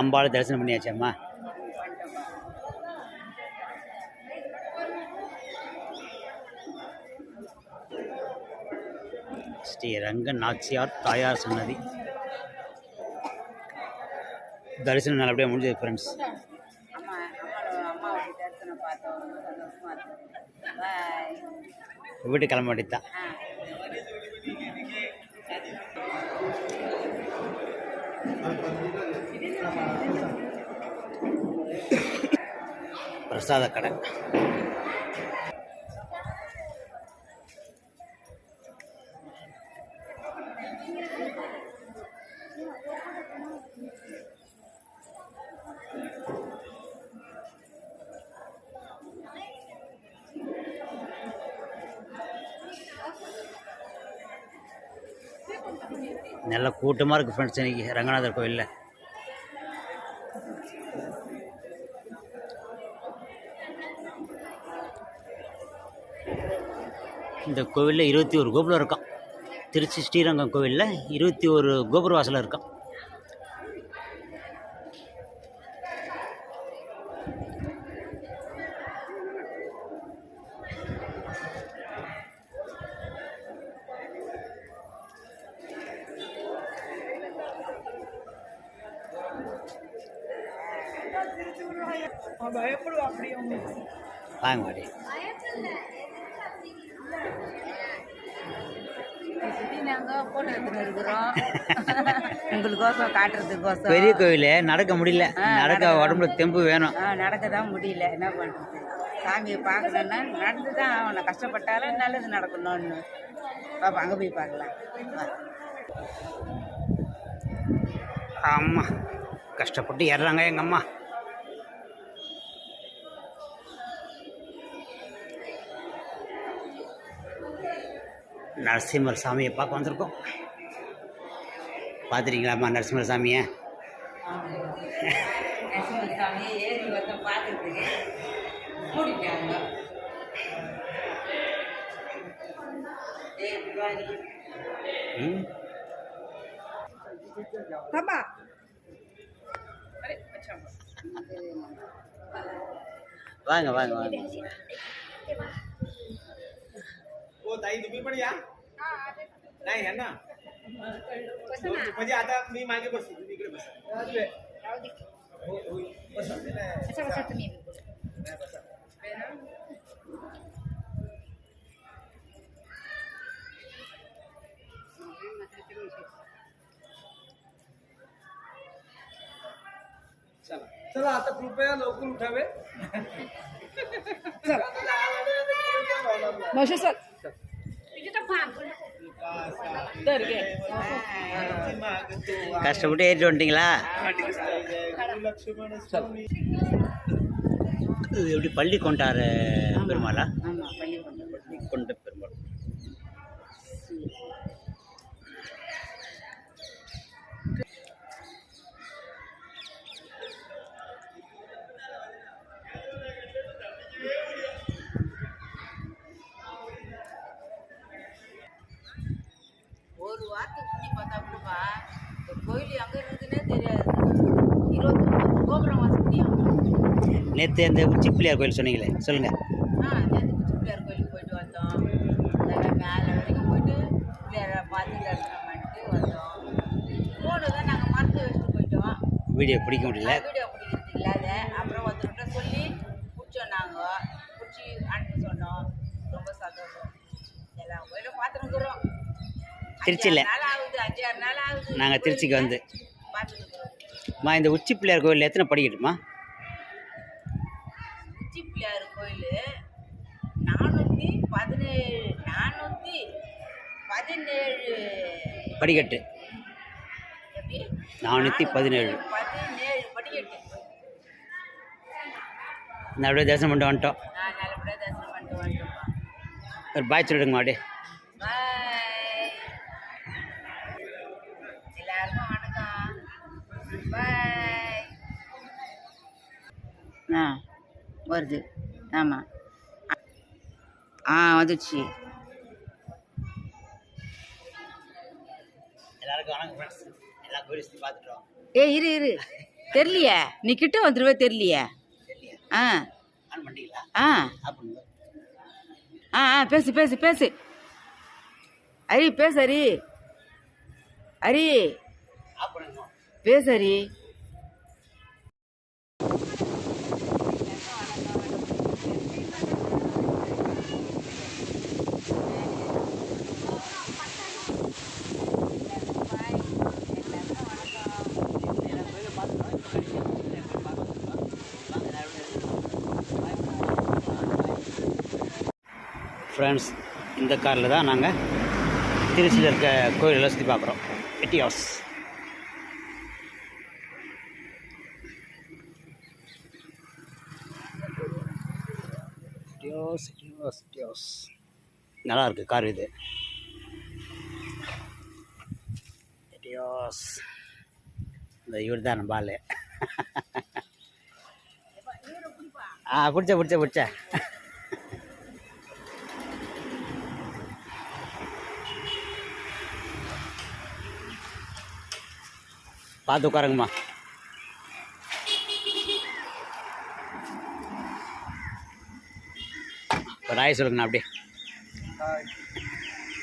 அம்பாள் தரிசனம் பண்ணியாச்சாம்மா? ஸ்ரீ ரங்க நாச்சியார் தாயார் சன்னதி. தரிசனம் நல்லபடியாக முடிஞ்சது ஃப்ரெண்ட்ஸ் வீட்டுக்கு கிளம்ப வேண்டியது ஆ. பிரசாத கடை நல்ல கூட்டமாக இருக்குது ஃப்ரெண்ட்ஸ் இன்றைக்கி ரங்கநாதர் கோயிலில். இந்த கோவிலில் இருபத்தி ஒரு கோபுரம் இருக்கான் திருச்சி ஸ்ரீரங்கம் கோவிலில் இருபத்தி ஒரு கோபுர வாசல் இருக்கான் வாங்க மாடி நாங்கள் ஃபோட்டோ எடுத்துன்னு இருக்கிறோம். உங்களுக்கோசம் காட்டுறதுக்கோசம். பெரிய கோவில் நடக்க முடியல. ஆ, நடக்க. உடம்புல தெம்பு வேணும். ஆ நடக்க தான் முடியல. என்ன பண்ணுறது சாமியை பார்க்கணுன்னா நடந்து தான் அவனை கஷ்டப்பட்டாலும் நல்லது நடக்கணும்னு. பாப்பா அங்கே போய் பார்க்கலாம். வா. அம்மா கஷ்டப்பட்டு ஏறுறாங்க எங்கள் அம்மா. நரசிம்மர் சாமியை பார்க்க வந்திருக்கோம். பார்த்துருக்கீங்களாம்மா நரசிம்மர் சாமியை வாங்க வாங்க வாங்க. ताई तुम्ही पण या. नाही आहे ना. म्हणजे आता मी मागे बसतो तुम्ही इकडे बसा. बसा. नाही, बसा. चला. चला आता कृपया लवकर उठावे. கஷ்டப்பட்டு ஏறிட்டு வந்துட்டீங்களா? இது எப்படி பள்ளி கொண்டாரு பெருமாளா? கொண்டு பள்ளி கொண்ட பெருமாள் ஒரு வாரத்துக்கு சுற்றி கூடப்பா இந்த கோயில் எங்கே இருக்குதுன்னே தெரியாது. இருபத்தி கோபுரம் வாசல் முடியும் நேற்று அந்த உச்சி பிள்ளையார் கோயில் சொன்னீங்களே சொல்லுங்கள் ஆ நேற்று குச்சி பிள்ளையார் கோயிலுக்கு போயிட்டு வந்தோம். மேலே வரைக்கும் போயிட்டு பிள்ளையாரை பார்த்து தரிசனம் பண்ணிட்டு வந்தோம். ஃபோனு தான் நாங்கள் மறந்து வச்சுட்டு போயிட்டோம். வீடியோ பிடிக்க முடியல. வீடியோ பிடிக்கிறது இல்லாத. அப்புறம் ஒருத்தர்கிட்ட சொல்லி பிடிச்சோம் நாங்கள் பிடிச்சி திருச்சியில். நாங்கள் திருச்சிக்கு வந்து. அம்மா இந்த உச்சி பிள்ளையார் கோயிலில் எத்தனை படிக்கட்டுமா? உச்சி பிள்ளையார் கோயில் நானூற்றி பதினேழு நானூற்றி பதினேழு. படிக்கட்டு. நானூற்றி பதினேழு. பதினேழு படிக்கட்டு. அப்படியே தரிசனம் பண்ணிட்டு வந்துட்டோம். நல்லபடியாக தரிசனம் பண்ணிட்டு வந்துட்டோம்ப்பா. ஒரு பாய் சொல்லிடுங்க மாடி பாய் எல்லாருக்கும் வணக்கம் பாய் ஆ வருது. ஆமாம் ஆ வந்துடுச்சு ஏ இரு இரு. தெரியலையே. நீ கிட்ட வந்துருவே தெரியலையே. ஆ. ஆ. ஆ ஆ பேசு பேசு பேசு. ஹரி பேசு ஆஃப் பண்ணுங்க பேசு ஹரி ஃப்ரெண்ட்ஸ் இந்த காரில் தான் நாங்கள் திருச்சியில் இருக்க கோயிலெல்லாம் சுற்றி பார்க்குறோம். எட்டி ஹவுஸ் எட்டியோஸ் எட்டியோஸ் எட்டியோஸ் நல்லா இருக்கு கார் இது. எட்டியோஸ் இந்த இவர் தான் நம்ம ஆள். ஆ பிடிச்ச பிடிச்ச பிடிச்ச. பார்த்து உட்காருங்கம்மா. இப்போ ஆய் சொல்லுங்கண்ணா அப்படியே.